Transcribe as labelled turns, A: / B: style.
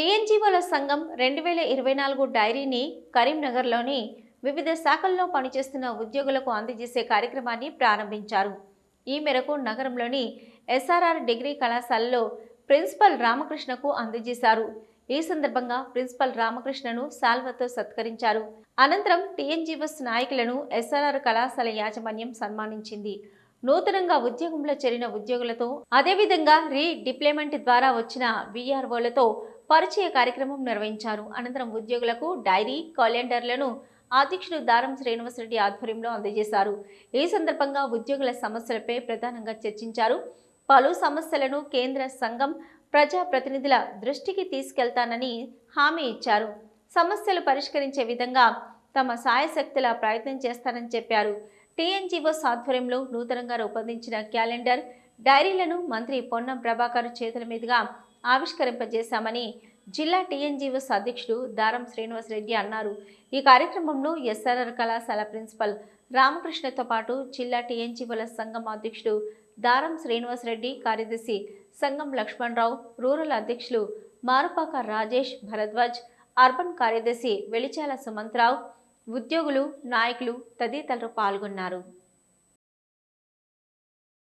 A: టీఎన్జీఓల సంఘం రెండు వేల ఇరవై నాలుగు డైరీని కరీంనగర్లోని వివిధ శాఖల్లో పనిచేస్తున్న ఉద్యోగులకు అందజేసే కార్యక్రమాన్ని ప్రారంభించారు. ఈ మేరకు నగరంలోని ఎస్ఆర్ఆర్ డిగ్రీ కళాశాలలో ప్రిన్సిపల్ రామకృష్ణకు అందజేశారు. ఈ సందర్భంగా ప్రిన్సిపల్ రామకృష్ణను శాల్వతో సత్కరించారు. అనంతరం టీఎన్జీఎస్ నాయకులను ఎస్ఆర్ఆర్ కళాశాల యాజమాన్యం సన్మానించింది. నూతనంగా ఉద్యోగంలో చేరిన ఉద్యోగులతో అదేవిధంగా రీ డిప్లొమెంట్ ద్వారా వచ్చిన విఆర్ఓలతో పరిచయ కార్యక్రమం నిర్వహించారు. అనంతరం ఉద్యోగులకు డైరీ క్యాలెండర్లను అధ్యక్షుడు దారం శ్రీనివాసరెడ్డి ఆధ్వర్యంలో అందజేశారు. ఈ సందర్భంగా ఉద్యోగుల సమస్యలపై ప్రధానంగా చర్చించారు. పలు సమస్యలను కేంద్ర సంఘం ప్రజా ప్రతినిధుల దృష్టికి తీసుకెళ్తానని హామీ ఇచ్చారు. సమస్యలు పరిష్కరించే విధంగా తమ సాయశక్తుల ప్రయత్నం చేస్తానని చెప్పారు. టీఎన్జీఓస్ ఆధ్వర్యంలో నూతనంగా రూపొందించిన క్యాలెండర్ డైరీలను మంత్రి పొన్నం ప్రభాకర్ చేతుల మీదుగా ఆవిష్కరింపజేశామని జిల్లా టీఎన్జీఓస్ అధ్యక్షుడు దారం శ్రీనివాసరెడ్డి అన్నారు. ఈ కార్యక్రమంలో ఎస్ఆర్ఆర్ కళాశాల ప్రిన్సిపల్ రామకృష్ణతో పాటు జిల్లా టీఎన్జీఓల సంఘం అధ్యక్షుడు దారం శ్రీనివాసరెడ్డి కార్యదర్శి సంఘం లక్ష్మణరావు రూరల్ అధ్యక్షులు మారుపాక రాజేష్ భరద్వాజ్ అర్బన్ కార్యదర్శి వెలిచాల సుమంత్రావు ఉద్యోగులు నాయకులు తదితరులు పాల్గొన్నారు.